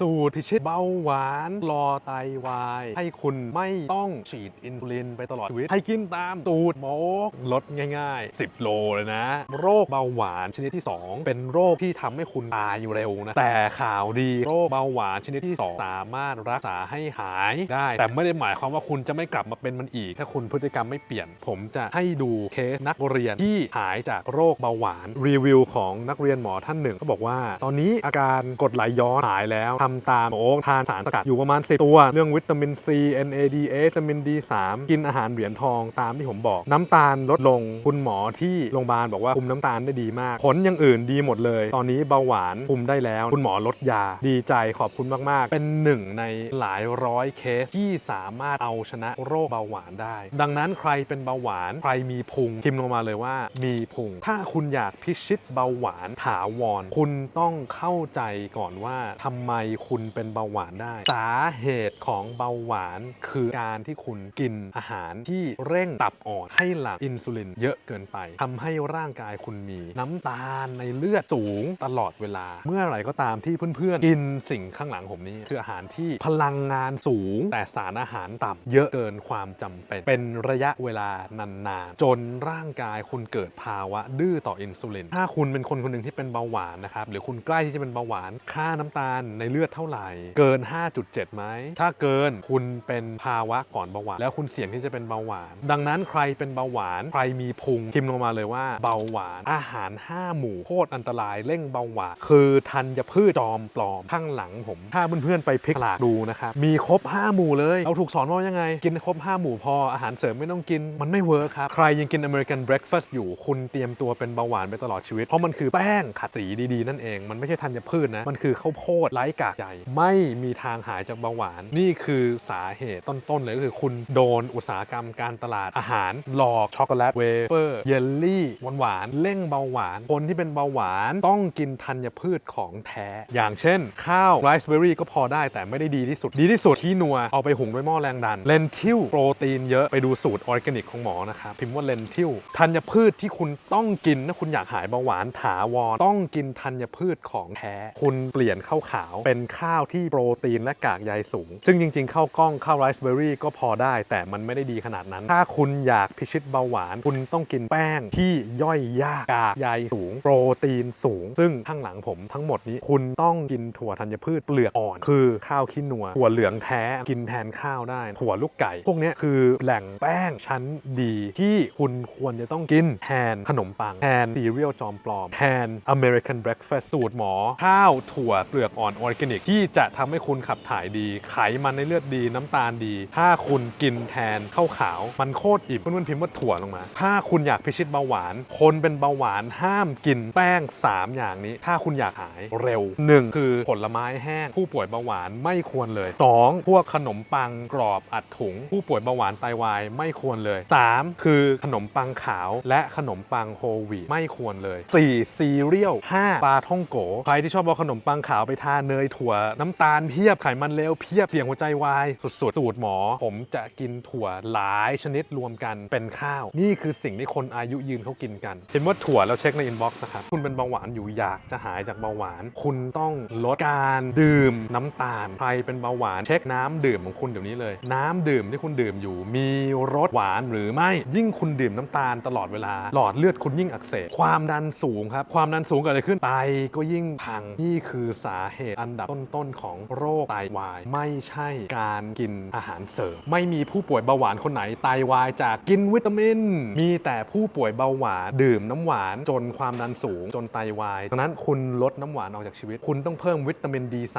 สูตรพิชิตเบาหวานรอไตวาย ให้คุณไม่ต้องฉีดอินซูลินไปตลอดชีวิต ให้กินตามสูตรหมอกลดง่าย ๆ 10 โลเลยนะ โรคเบาหวานชนิดที่ 2 เป็นโรคที่ทำให้คุณตายอยู่เร็วนะ แต่ข่าวดีโรคเบาหวานชนิดที่ 2 สามารถรักษาให้หายได้ แต่ไม่ได้หมายความว่าคุณจะไม่กลับมาเป็นมันอีก ถ้าคุณพฤติกรรมไม่เปลี่ยน ผมจะให้ดูเคสนักเรียนที่หายจากโรคเบาหวานรีวิวของนักเรียนหมอท่านหนึ่ง ก็บอกว่า ตอนนี้อาการกดไหลย้อนหายแล้วทำตามโอ้ทานสารสกัดอยู่ประมาณ 10 ตัว เรื่องวิตามิน C NADH วิตามิน D3 กินอาหารเหรียญทองตามที่ผมบอก น้ำตาลลดลงคุณหมอที่โรงพยาบาลบอกว่าคุมน้ำตาลได้ดีมาก ผลอย่างอื่นดีหมดเลย ตอนนี้เบาหวานคุมได้แล้ว คุณหมอลดยาดีใจขอบคุณมาก ๆ เป็นหนึ่งในหลายร้อยเคสที่สามารถเอาชนะโรคเบาหวานได้ ดังนั้นใครเป็นเบาหวานใครมีพุงพิมพ์ลงมาเลยว่า มีพุง ถ้าคุณอยากพิชิตเบาหวานถาวรคุณต้องเข้าใจก่อนว่าทำไมคุณเป็นเบาหวานได้ สาเหตุของเบาหวานคือการที่คุณกินอาหารที่เร่งตับอ่อนให้หลั่งอินซูลินเยอะเกินไปทำให้ร่างกายคุณมีน้ำตาลในเลือดสูงตลอดเวลา เมื่อไหร่ก็ตามที่เพื่อนๆ กินสิ่งข้างหลังผมนี้ คืออาหารที่พลังงานสูง แต่สารอาหารต่ำเยอะเกินความจำเป็น เป็นระยะเวลานานๆ จนร่างกายคุณเกิดภาวะดื้อต่ออินซูลิน ถ้าคุณเป็นคนคนหนึ่งที่เป็นเบาหวานนะครับ หรือคุณใกล้ที่จะเป็นเบาหวาน ค่าน้ำตาลในเลือดเท่าไหร่ เกิน 5.7ไหมถ้าเกินคุณเป็นภาวะก่อนเบาหวานแล้วคุณเสี่ยงที่จะเป็นเบาหวาน ดังนั้นใครเป็นเบาหวาน ใครมีพุงพิมพ์ลงมาเลยว่าเบาหวาน อาหาร 5 หมู่โคตรอันตรายเร่งเบาหวาน คือธัญพืชจอมปลอมข้างหลังผม ถ้าเพื่อนๆไปพลิกตลาดดูนะครับมีครบ 5 หมู่เลยเราถูกสอนว่ายังไง กินครบ 5 หมู่พออาหารเสริมไม่ต้องกิน มันไม่เวิร์คครับ ใครยังกิน American breakfast อยู่คุณเตรียมตัวเป็นเบาหวานไปตลอดชีวิต เพราะมันคือแป้งขัดสีดีๆ นั่นเองมันไม่ใช่ธัญพืชนะมันคือข้าวโพดไร้กากใยไม่มีทางหายจากเบาหวาน นี่คือสาเหตุต้นๆเลยก็คือคุณโดนอุตสาหกรรมการตลาดอาหาร หลอกช็อกโกแลตเวเฟอร์เยลลี่หวานๆเร่งเบาหวาน คนที่เป็นเบาหวานต้องกินธัญพืชของแท้ อย่างเช่น ข้าวไรซ์เบอร์รี่ก็พอได้แต่ไม่ได้ดีที่สุด ดีที่สุดที่นัวเอาไปหุงด้วยหม้อแรงดันเลนทิลโปรตีนเยอะไปดูสูตรออร์แกนิกของหมอนะครับพิมพ์ว่าเลนทิลธัญพืชที่คุณต้องกินถ้าคุณอยากหายเบาหวานถาวรต้องกินธัญพืชของแท้ คุณเปลี่ยนข้าวขาวเป็นข้าวที่โปรตีนและกากใยสูง ซึ่งจริงๆ ข้าวกล้องข้าวไรซ์เบอร์รี่ก็พอได้ แต่มันไม่ได้ดีขนาดนั้น ถ้าคุณอยากพิชิตเบาหวาน คุณต้องกินแป้งที่ย่อยยากกากใยสูง โปรตีนสูง ซึ่งข้างหลังผมทั้งหมดนี้คุณต้องกินถั่วธัญพืชเปลือกอ่อน คือข้าวขี้หนัวถั่วเหลืองแท้กินแทนข้าวได้ ถั่วลูกไก่ พวกนี้คือแหล่งแป้งชั้นดีที่คุณควรจะต้องกินแทนขนมปังแทนซีเรียลจอมปลอมแทน American breakfast สูตรหมอ ข้าวถั่วเปลือกอ่อนออร์แกนิก ที่จะทำให้คุณขับถ่ายดี ไขมันในเลือดดี น้ำตาลดี ถ้าคุณกินแทนข้าวขาว มันโคตรอิ่มเพื่อนๆพิมพ์ว่าถั่วลงมา ถ้าคุณอยากพิชิตเบาหวาน คนเป็นเบาหวานห้ามกินแป้ง 3 อย่างนี้ ถ้าคุณอยากหายเร็ว 1 คือผลไม้แห้ง ผู้ป่วยเบาหวานไม่ควรเลย 2 พวกขนมปังกรอบอัดถุง ผู้ป่วยเบาหวานไตวายไม่ควรเลย 3 คือขนมปังขาว และขนมปังโฮลวีตไม่ควรเลย 4. ซีเรียล 5. ปลาท่องโกใครที่ชอบเอาขนมปังขาวไปทาเนยถั่วน้ำตาลเพียบไขมันเลวเพียบเสี่ยงหัวใจวายสุดๆ สูตรหมอ ผมจะกินถั่วหลายชนิดรวมกันเป็นข้าว นี่คือสิ่งที่คนอายุยืนเขากินกัน เห็นว่าถั่วแล้วเช็คในอินบ็อกซ์ครับคุณเป็นเบาหวานอยู่อยากจะหายจากเบาหวาน คุณต้องลดการดื่มน้ำตาลใครเป็นเบาหวานเช็คน้ำดื่มของคุณเดี๋ยวนี้เลย น้ำดื่มที่คุณดื่มอยู่ มีรสหวานหรือไม่ยิ่งคุณดื่มน้ำตาลตลอดเวลา หลอดเลือดคุณยิ่งอักเสบความดันสูงครับความดันสูงเกิดอะไรขึ้นไตก็ยิ่งพังนี่คือสาเหตุอันดับต้นๆของโรคไตวาย ไม่ใช่การกินอาหารเสริม ไม่มีผู้ป่วยเบาหวานคนไหนไตวายจากกินวิตามิน มีแต่ผู้ป่วยเบาหวานดื่มน้ำหวาน จนความดันสูงจนไตวายดังนั้นคุณลดน้ำหวานออกจากชีวิต คุณต้องเพิ่มวิตามิน D3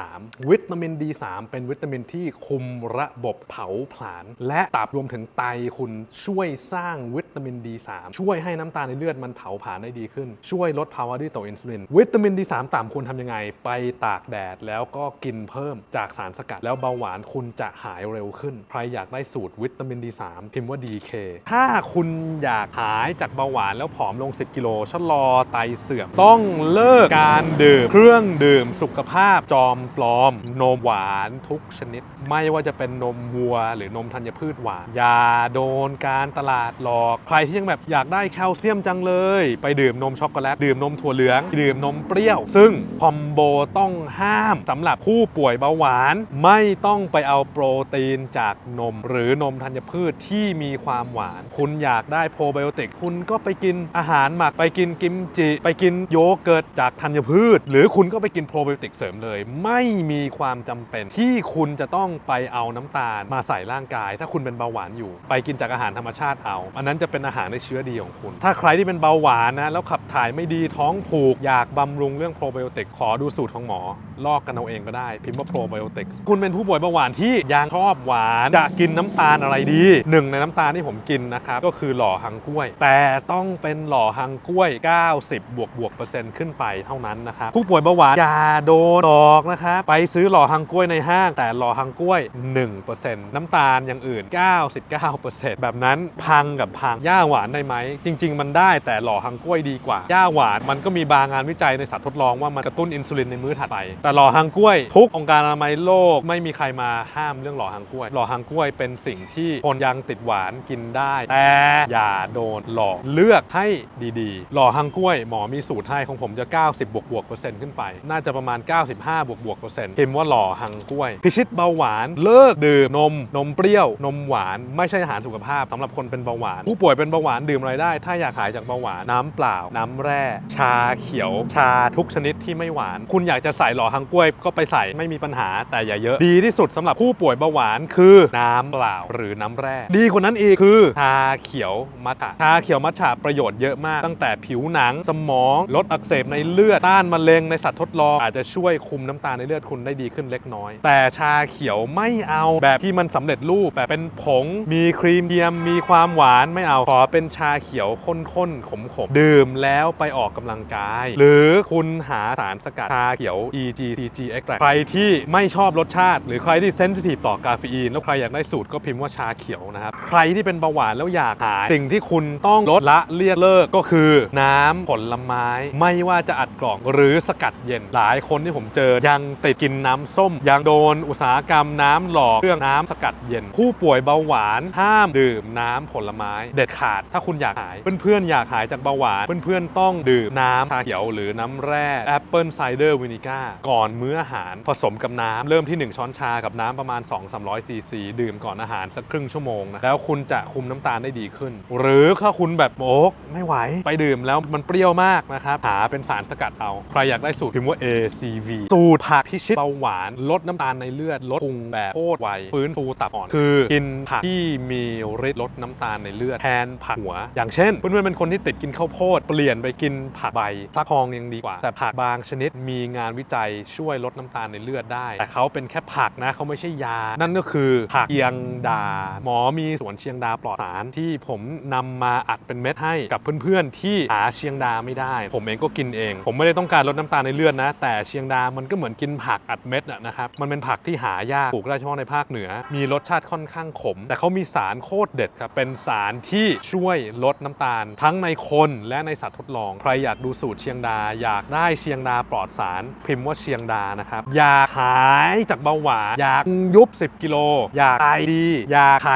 วิตามิน D3 เป็นวิตามินที่คุมระบบเผาผลาญและตับรวมถึงไตคุณช่วยสร้างวิตามิน D3 ช่วยให้น้ำตาลในเลือดมันเผาผลาญได้ดีขึ้น ช่วยลดภาวะดื้อต่ออินซูลินวิตามิน D3 ต่ำคุณทำยังไงไปตากแดดแล้วแล้วก็กินเพิ่มจากสารสกัด แล้วเบาหวานคุณจะหายเร็วขึ้น ใครอยากได้สูตรวิตามิน D3 พิมพ์ว่า DK ถ้าคุณอยากหายจากเบาหวานแล้วผอมลง 10 กิโลชะลอไตเสื่อม ต้องเลิกการดื่มเครื่องดื่มสุขภาพจอมปลอม นมหวานทุกชนิด ไม่ว่าจะเป็นนมวัว หรือนมธัญพืชหวาน อย่าโดนการตลาดหลอก ใครที่ยังแบบอยากได้แคลเซียมจังเลย ไปดื่มนมช็อกโกแลต ดื่มนมถั่วเหลือง ดื่มนมเปรี้ยว ซึ่งคอมโบต้องห้ามสำหรับผู้ป่วยเบาหวาน ไม่ต้องไปเอาโปรตีนจากนม หรือนมธัญพืชที่มีความหวาน คุณอยากได้โปรไบโอติก คุณก็ไปกินอาหารหมักไปกินกิมจิ ไปกินโยเกิร์ตจากธัญพืช หรือคุณก็ไปกินโปรไบโอติกเสริมเลย ไม่มีความจำเป็นที่คุณจะต้องไปเอาน้ำตาลมาใส่ร่างกาย ถ้าคุณเป็นเบาหวานอยู่ ไปกินจากอาหารธรรมชาติเอา อันนั้นจะเป็นอาหารในเชื้อดีของคุณ ถ้าใครที่เป็นเบาหวานนะแล้วขับถ่ายไม่ดีท้องผูกอยากบำรุงเรื่องโปรไบโอติกขอดูสูตรของหมอลอกกันเอาเองก็ได้พิมพ์ว่าโปรไบโอติกคุณเป็นผู้ป่วยเบาหวานที่ยังชอบหวานจะกินน้ำตาลอะไรดีหนึ่งในน้ำตาลที่ผมกินนะครับก็คือหล่อหังกล้วย แต่ต้องเป็นหล่อหังกล้วย 90 บวกบวกเปอร์เซ็นต์ขึ้นไปเท่านั้นนะครับผู้ป่วยเบาหวานอย่าโดนตอกนะครับไปซื้อหล่อหังกล้วยในห้าง แต่หล่อหังกล้วย 1%น้ำตาลอย่างอื่น 99%แบบนั้นพังกับพังย่าหวานได้ไหมจริง ๆ มันได้แต่หล่อหังกล้วยดีกว่าย่าหวานมันก็มีบางงานวิจัยในสัตว์ทดลองว่ามันกระตุ้นอินซูลินในมื้อถัดไปแต่หล่อหังกล้วย ทุกองค์การอนามัยโลกไม่มีใครมาห้ามเรื่องหล่อหังกล้วย หล่อหังกล้วยเป็นสิ่งที่คนยังติดหวานกินได้ แต่อย่าโดนหลอกเลือกให้ดีๆ หล่อหังกล้วยหมอมีสูตรให้ของผมจะ 90 บวกบวกเปอร์เซ็นต์ขึ้นไป น่าจะประมาณ 95 บวกบวกเปอร์เซ็นต์พิมพ์ว่าหล่อหังกล้วย พิชิตเบาหวานเลิกดื่มนมนมเปรี้ยวนมหวานไม่ใช่อาหารสุขภาพสำหรับคนเป็นเบาหวาน ผู้ป่วยเป็นเบาหวานดื่มอะไรได้ ถ้าอยากหายจากเบาหวานน้ำเปล่า น้ำแร่ ชาเขียว ชาทุกชนิดที่ไม่หวาน คุณอยากจะใส่หล่อหังกล้วยก็ไปใส่ไม่มีปัญหาแต่อย่าเยอะ ดีที่สุดสำหรับผู้ป่วยเบาหวานคือน้ำเปล่าหรือน้ำแร่ดีกว่านั้นอีกคือชาเขียวมัทฉะชาเขียวมัทฉะประโยชน์เยอะมากตั้งแต่ผิวหนังสมองลดอักเสบในเลือดต้านมะเร็งในสัตว์ทดลอง อาจจะช่วยคุมน้ำตาลในเลือดคุณได้ดีขึ้นเล็กน้อย แต่ชาเขียวไม่เอาแบบที่มันสำเร็จรูปแบบเป็นผงมีครีมเทียมมีความหวานไม่เอาขอเป็นชาเขียวข้นๆขมๆดื่มแล้วไปออกกำลังกาย หรือคุณหาสารสกัดชาเขียว EGCG extract ใครที่ไม่ชอบรสชาติ หรือใครที่เซนซิทีฟต่อกาเฟอีน แล้วใครอยากได้สูตรก็พิมพ์ว่าชาเขียวนะครับ ใครที่เป็นเบาหวานแล้วอยากหาย สิ่งที่คุณต้องลดละเลี่ยงเลิกก็คือน้ำผลไม้ ไม่ว่าจะอัดกล่องหรือสกัดเย็นหลายคนที่ผมเจอ ยังติดกินน้ำส้ม ยังโดนอุตสาหกรรมน้ำหล่อเครื่องน้ำสกัดเย็น ผู้ป่วยเบาหวานห้ามดื่มน้ำผลไม้ เด็ดขาดถ้าคุณอยากหาย เพื่อนๆอยากหายจากเบาหวานเพื่อนๆต้องดื่มน้ำชาเขียวหรือน้ำแร่แอปเปิลไซเดอร์วินิก้าก่อนมื้ื้ออาหาร ผสมกับน้ำเริ่มที่ 1 ช้อนชากับน้ำประมาณ 2-300ซีซีดื่มก่อนอาหารสักครึ่งชั่วโมงนะแล้วคุณจะคุมน้ำตาลได้ดีขึ้น หรือถ้าคุณแบบโอ๊กไม่ไหวไปดื่มแล้วมันเปรี้ยวมากนะครับหาเป็นสารสกัดเอาใครอยากได้สูตรพิมพ์ว่า ACV สูตรผักพิชิตเบาหวานลดน้ำตาลในเลือดลดพุงแบบโคตรไวฟื้นฟูตับอ่อนคือกินผักที่มีฤทธิ์ลดน้ำตาลในเลือดแทนผักหัว อย่างเช่นเพื่อนๆเป็นคนที่ติดกินข้าวโพดเปลี่ยนไปกินผักใบฟักทองยังดีกว่า แต่ผักบางชนิดมีงานวิจัยช่วยลดน้ำตาลในเลือดได้ แต่เขาเป็นแค่ผักนะเขาไม่ใช่ยา นั่นก็คือผักเชียงดา หมอมีสวนเชียงดาปลอดสารที่ผมนำมาอัดเป็นเม็ดให้กับเพื่อนๆ ที่หาเชียงดาไม่ได้ ผมเองก็กินเอง ผมไม่ได้ต้องการลดน้ำตาลในเลือดนะ แต่เชียงดามันก็เหมือนกินผักอัดเม็ดนะครับมันเป็นผักที่หายากปลูกได้เฉพาะในภาคเหนือ มีรสชาติค่อนข้างขม แต่เขามีสารโคตรเด็ดครับเป็นสารที่ช่วยลดน้ำตาล ทั้งในคนและในสัตว์ทดลองใครอยากดูสูตรเชียงดา อยากได้เชียงดาปลอดสาร พิมพ์ว่าเชียงดานะครับ อยากหายจากเบาหวาน อยากยุบ 10 กิโล อยากไตดี อยากไข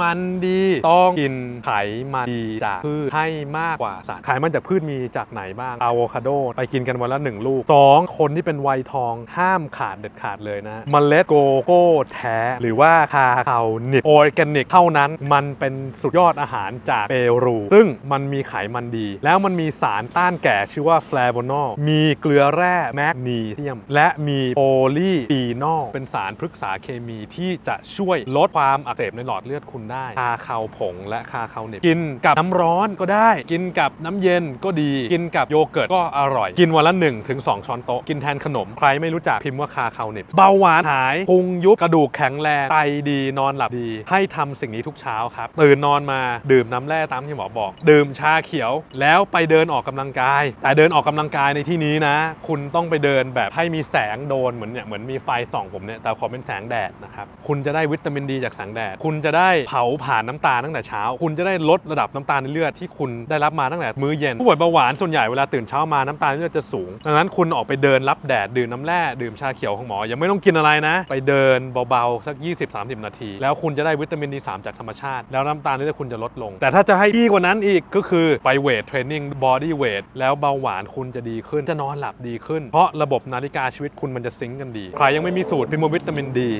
มันดี ต้องกินไขมันดีจากพืชให้มากกว่าสัตว์ไขมันจากพืชมีจากไหนบ้างอะโวคาโดไปกินกันวันละหนึ่งลูก 2 คนที่เป็นวัยทองห้ามขาดเด็ดขาดเลยนะมเมล็ดโกโก้แท้ หรือว่าคาคาวนิบออร์แกนิกเท่านั้น มันเป็นสุดยอดอาหารจากเปรู ซึ่งมันมีไขมันดี แล้วมันมีสารต้านแก่ชื่อว่าแฟลโวนอลมีเกลือแร่แมกนีเซียม และมีโพลีฟีนอลเป็นสารพฤกษาเคมีที่จะช่วยลดความอักเสบในหลอดเลือดคุณได้คาคาวผงและคาคาวเน็บกินกับน้ำร้อนก็ได้ กินกับน้ำเย็นก็ดี กินกับโยเกิร์ตก็อร่อย กินวันละ1ถึง2ช้อนโต๊ะ กินแทนขนม ใครไม่รู้จักพิมพ์ว่าคาคาวเน็บเบาหวานหายพุงยุบกระดูกแข็งแรงไตดีนอนหลับดี ให้ทำสิ่งนี้ทุกเช้าครับ ตื่นนอนมาดื่มน้ำแร่ตามที่หมอบอก ดื่มชาเขียว แล้วไปเดินออกกำลังกาย แต่เดินออกกำลังกายในที่นี้นะ คุณต้องไปเดินแบบให้มีแสงโดนเหมือนเนี่ยเหมือนมีไฟส่องผมเนี่ยแต่ขอเป็นแสงแดดนะครับคุณจะได้วิตามินดีจากแสงแดด คุณจะได้เผาผ่านน้ำตาลตั้งแต่เช้า คุณจะได้ลดระดับน้ำตาลในเลือดที่คุณได้รับมาตั้งแต่มื้อเย็นผู้ป่วยเบาหวานส่วนใหญ่เวลาตื่นเช้ามาน้ำตาลในเลือดจะสูง ดังนั้นคุณออกไปเดินรับแดดดื่มน้ำแร่ดื่มชาเขียวของหมอ ยังไม่ต้องกินอะไรนะ ไปเดินเบาๆสัก 20-30 นาที แล้วคุณจะได้วิตามินดี3จากธรรมชาติ แล้วน้ำตาลในเลือดคุณจะลดลง แต่ถ้าจะให้ดีกว่านั้นอีกก็คือไปเวทเทรนนิ่งบอดี้เวทแล้วเบาหวานคุณจะดีขึ้นจะนอนหลับดีขึ้น เพราะระบบนาฬิกาชีวิตคุณมันจะซิงก์กันดี ใครยังไม่มีสูตรพิมพ์วิตามินดี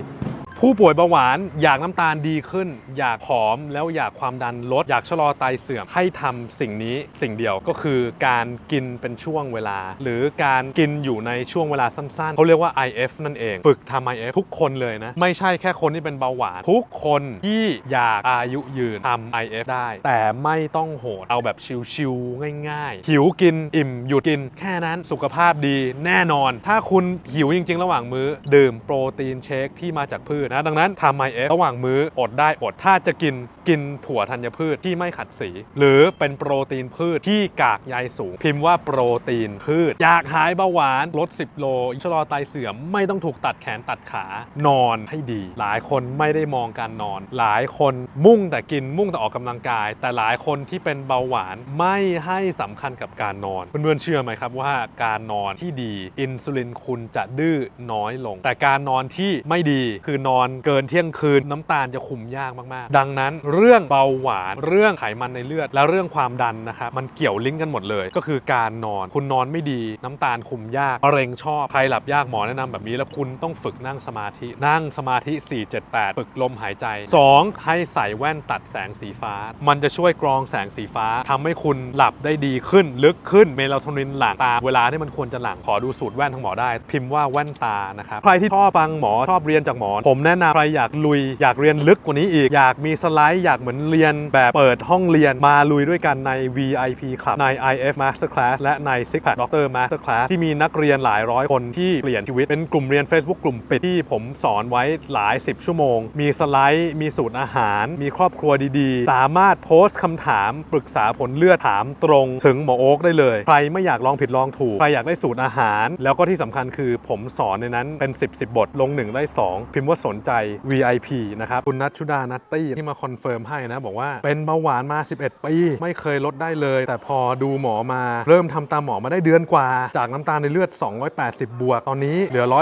ผู้ป่วยเบาหวานอยากน้ำตาลดีขึ้น อยากผอมแล้วอยากความดันลด อยากชะลอไตเสื่อมให้ทำสิ่งนี้สิ่งเดียวก็คือการกินเป็นช่วงเวลา หรือการกินอยู่ในช่วงเวลาสั้นๆเขาเรียกว่า IF นั่นเอง ฝึกทำ IF ทุกคนเลยนะ ไม่ใช่แค่คนที่เป็นเบาหวาน ทุกคนที่อยากอายุยืนทำ IF ได้ แต่ไม่ต้องโหดเอาแบบชิวๆง่าย ๆ หิวกินอิ่มหยุดกิน แค่นั้นสุขภาพดีแน่นอน ถ้าคุณหิวจริง ๆ ระหว่างมื้อ ดื่มโปรตีนเชคที่มาจากพืชนะดังนั้นทำ IF ระหว่างมื้ออดได้อดถ้าจะกินกินถั่วธัญพืชที่ไม่ขัดสี หรือเป็นโปรตีนพืชที่กากใยสูง พิมพ์ว่าโปรตีนพืช อยากหายเบาหวานลด 10 โลชะลอไตเสื่อมไม่ต้องถูกตัดแขนตัดขานอนให้ดี หลายคนไม่ได้มองการนอน หลายคนมุ่งแต่กินมุ่งแต่ออกกำลังกาย แต่หลายคนที่เป็นเบาหวานไม่ให้สำคัญกับการนอนเพื่อนๆเชื่อไหมครับว่าการนอนที่ดี อินซูลินคุณจะดื้อน้อยลง แต่การนอนที่ไม่ดีคือนอนเกินเที่ยงคืนน้ำตาลจะคุมยากมากๆ ดังนั้นเรื่องเบาหวานเรื่องไขมันในเลือด และเรื่องความดันนะครับมันเกี่ยวลิงก์กันหมดเลย ก็คือการนอนคุณนอนไม่ดีน้ำตาลคุมยากมะเร็งชอบใครหลับยากหมอแนะนำแบบนี้แล้วคุณต้องฝึกนั่งสมาธินั่งสมาธิ 478 ฝึกลมหายใจ 2. ให้ใส่แว่นตัดแสงสีฟ้า มันจะช่วยกรองแสงสีฟ้าทำให้คุณหลับได้ดีขึ้นลึกขึ้นเมลาโทนินหลั่งตาเวลาที่มันควรจะหลั่งขอดูสูตรแว่นของหมอได้ พิมพ์ว่าแว่นตานะครับใครที่ชอบฟังหมอชอบเรียนจากหมอผมแนะนำใครอยากลุย อยากเรียนลึกกว่านี้อีก อยากมีสไลด์ อยากเหมือนเรียนแบบเปิดห้องเรียนมาลุยด้วยกันใน VIP ครับใน IF Masterclass และใน Six Pack Doctor Masterclass ที่มีนักเรียนหลายร้อยคนที่เปลี่ยนชีวิต เป็นกลุ่มเรียน Facebook กลุ่มปิดที่ผมสอนไว้หลาย 10 ชั่วโมง มีสไลด์ มีสูตรอาหาร มีครอบครัวดีๆ สามารถโพสต์คำถามปรึกษาผลเลือดถามตรงถึงหมอโอ๊กได้เลย ใครไม่อยากลองผิดลองถูก ใครอยากได้สูตรอาหาร แล้วก็ที่สำคัญคือผมสอนในนั้นเป็น 10 10 บท ลง 1 ได้ 2 พิมพ์ว่าสนใจ VIP นะครับ คุณนัทชุดานัตตี้ที่มาคอนเฟิร์มให้นะ บอกว่าเป็นเบาหวานมา 11 ปี ไม่เคยลดได้เลย แต่พอดูหมอมา เริ่มทำตามหมอมาได้เดือนกว่า จากน้ำตาลในเลือด 280 บวก ตอนนี้เหลือ 140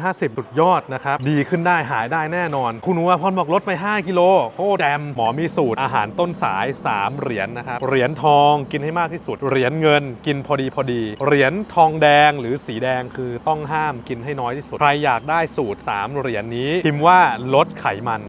150 สุดยอดนะครับ ดีขึ้นได้หายได้แน่นอน คุณวาพรบอกลดไป 5 กิโลโคแดมหมอมีสูตรอาหารต้นสาย 3 เหรียญนะครับเหรียญทองกินให้มากที่สุดเหรียญเงินกินพอดีพอดีเหรียญทองแดงหรือสีแดงคือต้องห้ามกินให้น้อยที่สุดใครอยากได้สูตร 3 เหรียญนี้นี้พิมพ์ว่าลดไขมัน